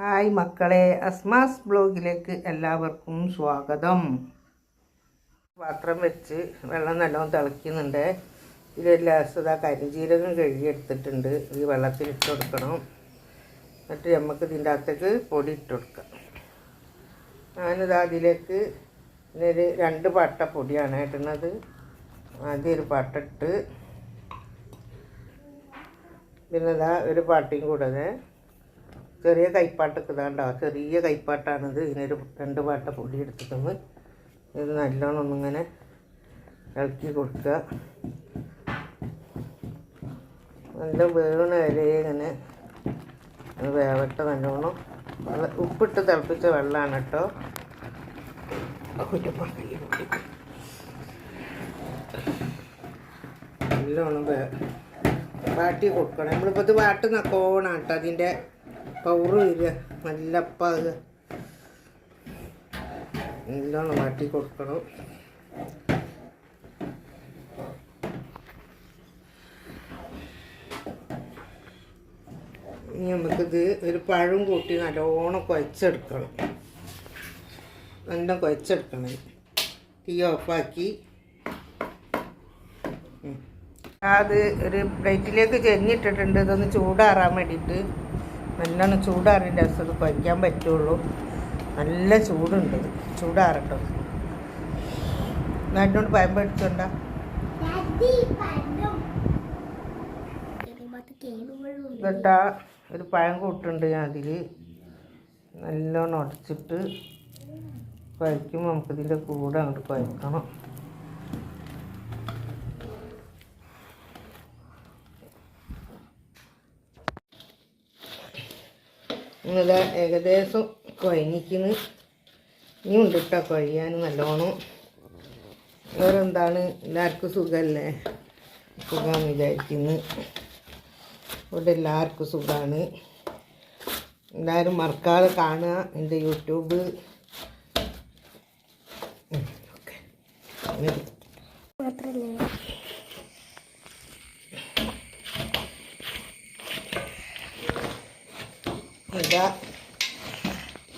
Hi മക്കളെ അസ്മാസ് ബ്ലോഗിലേക്ക് എല്ലാവർക്കും സ്വാഗതം. പാത്രം വെച്ച് വെള്ളം നല്ലോണം തിളയ്ക്കുന്നുണ്ട്. ഇതെല്ലാം ലാസത കരിഞ്ജീരകം കഴുകിയെടുത്തിട്ടുണ്ട് ഈ വെള്ളത്തിൽ ഇട്ട് കൊടുക്കണം. എന്നിട്ട് നമുക്ക് ഇതിന്റെ അകത്തേക്ക് പൊടി ഇട്ട് കൊടുക്കാം. ഞാനിത് അതിലേക്ക് ഇതിനൊരു രണ്ട് പട്ട പൊടിയാണ് ഇടുന്നത്. ആദ്യം ഒരു പട്ടിട്ട് പിന്നെ ഒരു പാട്ടിയും കൂടാതെ ചെറിയ കൈപ്പാട്ടൊക്കെ ഇതാണ്ടോ. ചെറിയ കൈപ്പാട്ടാണിത് ഇതിനൊരു രണ്ട് പാട്ട പൊടി എടുത്തിട്ടൊന്ന് ഇത് നല്ലോണം ഒന്നിങ്ങനെ ഇളക്കി കൊടുക്കുക. നല്ല വേണ വരെ ഇങ്ങനെ വേവട്ട നല്ലോണം. ഉപ്പിട്ട് തിളപ്പിച്ച വെള്ളമാണ് കേട്ടോ. നല്ലോണം വാട്ടി കൊടുക്കണം. നമ്മളിപ്പോൾ ഇത് വാട്ടുന്ന കോണാട്ടോ അതിന്റെ പൗറ് വരിക അപ്പം നല്ലോണം മാറ്റി കൊടുക്കണം. ഇനി നമുക്കിത് ഒരു പഴം കൂട്ടി നല്ലോണം കുഴച്ചെടുക്കണം. നല്ല കുഴച്ചെടുക്കണം. തീ ഓഫാക്കി. അത് ഒരു പ്ലേറ്റിലേക്ക് ചെന്നിട്ടിട്ടുണ്ട് ഇതൊന്ന് ചൂടാറാൻ വേണ്ടിയിട്ട്. നല്ലോണം ചൂടാറിന്റെ അവസ്ഥ ഇത് കഴിക്കാൻ പറ്റുള്ളൂ. നല്ല ചൂടുണ്ട്. ചൂടാറട്ടോ. നാട്ടിനോട് പയം പഠിച്ചോണ്ട ഇതട്ടാ ഒരു പഴം കൂട്ടുണ്ട് ഞാൻ അതിൽ നല്ലോണം ഉടച്ചിട്ട് കഴിക്കുമ്പോൾ നമുക്കിതിന്റെ കൂടെ അങ്ങോട്ട് കഴിക്കണം ഇന്നലെ ഏകദേശം കുഴഞ്ഞിക്കുന്നു. ഇനി ഉണ്ട് കേട്ടോ നല്ലോണം. വേറെ എന്താണ് എല്ലാവർക്കും സുഖമല്ലേ സുഖം വിചാരിക്കുന്നു. ഇവിടെ എല്ലാവർക്കും സുഖമാണ് എല്ലാവരും മറക്കാതെ കാണുക. എന്റെ യൂട്യൂബ്. ഓക്കെ.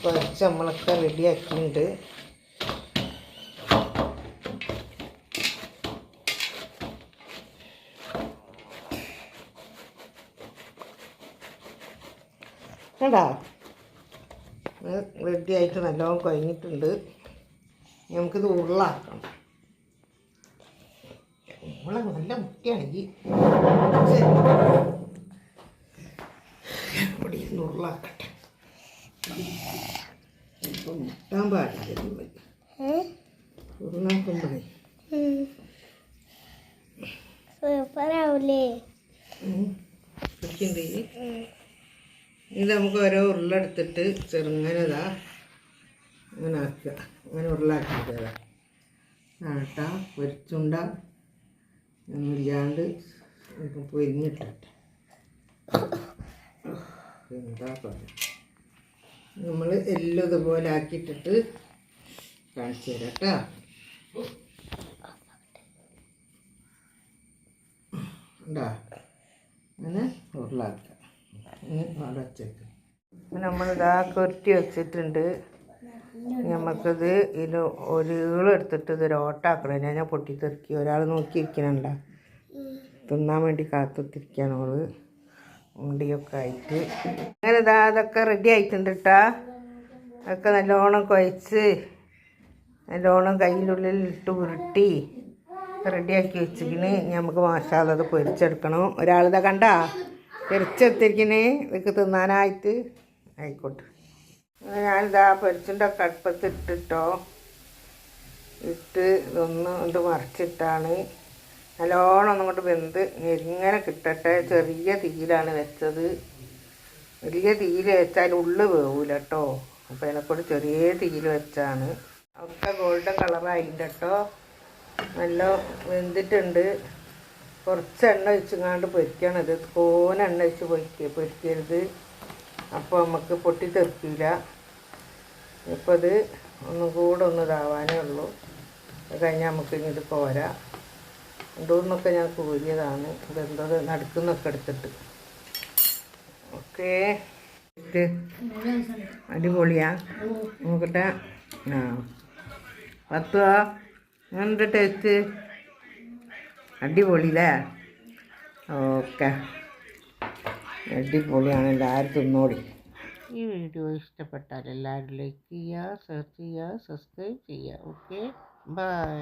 കുറച്ച് നമ്മളൊക്കെ റെഡിയാക്കിയിട്ടുണ്ട് കണ്ടാ? റെഡി ആയിട്ട് നല്ലോണം കഴിഞ്ഞിട്ടുണ്ട്. നമുക്കിത് ഉരുളാക്കണം. ഉരുള നല്ല മുട്ടിയാണ് ഈ. ഇവിടെ ഉരുളാക്കട്ടെ. നമുക്ക് ഓരോ ഉരുളെടുത്തിട്ട് ചെറുങ്ങനതാ അങ്ങനെ ആക്കുക. അങ്ങനെ ഉരുളാക്കിയിട്ടതാ ആട്ട പൊരിച്ചുണ്ട. ഒന്നുമില്ലാണ്ട് നമുക്ക് പൊരിഞ്ഞിട്ടിട്ട്. എന്താ പറയുക നമ്മൾ എല്ലാം ഇതുപോലെ ആക്കിയിട്ടിട്ട് കാണിച്ചു തരാം കേട്ടോ. ഉണ്ടാ അങ്ങനെ ഉരുളാക്കുക അടച്ചേക്ക് നമ്മളിതാ കൊരുട്ടി വെച്ചിട്ടുണ്ട്. നമുക്കത് ഇത് ഇതൊരു ഓട്ടാക്കണം. ഞാൻ ഞാൻ പൊട്ടിത്തെറുക്കി. ഒരാൾ നോക്കിയിരിക്കണണ്ട? തിന്നാൻ വേണ്ടി കാത്തുത്തിരിക്കുകയാണ് അവൾ ഉണ്ടിയൊക്കെ ആയിട്ട്. അങ്ങനെ ഇതാ അതൊക്കെ റെഡി ആയിട്ടുണ്ട് കേട്ടാ അതൊക്കെ നല്ലോണം കുഴച്ച് നല്ലോണം കയ്യിന്റെ ഉള്ളിൽ ഇട്ട് ഉരുട്ടി റെഡിയാക്കി വെച്ചിരിക്കണ്. നമുക്ക് മാഷാല അത് പൊരിച്ചെടുക്കണം. ഒരാളിതാ കണ്ടാ? പൊരിച്ചെടുത്തിരിക്കണേ. ഇതൊക്കെ തിന്നാനായിട്ട്. ആയിക്കോട്ടെ. ഞാനിതാ പൊരിച്ചിന്റെ കടുപ്പത്ത് ഇട്ടിട്ടോ ഇട്ട് ഇതൊന്ന് കൊണ്ട് മറിച്ചിട്ടാണ്. നല്ലോണം ഒന്നും വെന്ത് ഇങ്ങനെ കിട്ടട്ടെ. ചെറിയ തീയിലാണ് വെച്ചത്. വലിയ തീയിൽ വെച്ചാൽ ഉള്ളു വേവൂല കേട്ടോ അപ്പോൾ അതിനെക്കൂടെ ചെറിയ തീയിൽ വെച്ചാണ്. ഒക്കെ ഗോൾഡൻ കളറായിട്ടുണ്ട് കേട്ടോ നല്ല വെന്തിട്ടുണ്ട്. കുറച്ച് എണ്ണ ഒഴിച്ചങ്ങാണ്ട് പൊരിക്കണത് കോന എണ്ണ ഒഴിച്ച് പൊരിക്കുക പൊരിക്കരുത്. അപ്പോൾ നമുക്ക് പൊട്ടി തെറിക്കില്ല ഇപ്പോൾ ഇത് ഒന്നും കൂടെ ഒന്ന് ഇതാവാനേ ഉള്ളൂ. അത് കഴിഞ്ഞാൽ നമുക്ക് ഇനി ഇത് പോരാ രണ്ടൂന്നൊക്കെ ഞാൻ കോരിയതാണ് അതെന്തോ നടുക്കുന്നൊക്കെ എടുത്തിട്ട്. ഓക്കേ. അടിപൊളിയാ. നോക്കട്ടെ. ആ. പത്തോ എങ്ങനെയുണ്ട് ടേസ്റ്റ്? അടിപൊളിയില്ലേ? ഓക്കെ. അടിപൊളിയാണ്. എല്ലാവരും തിന്നോടി ഈ വീഡിയോ ഇഷ്ടപ്പെട്ടാൽ എല്ലാവരും ലൈക്ക് ചെയ്യുക ഷെയർ ചെയ്യുക സബ്സ്ക്രൈബ് ചെയ്യുക. ഓക്കെ. ബൈ.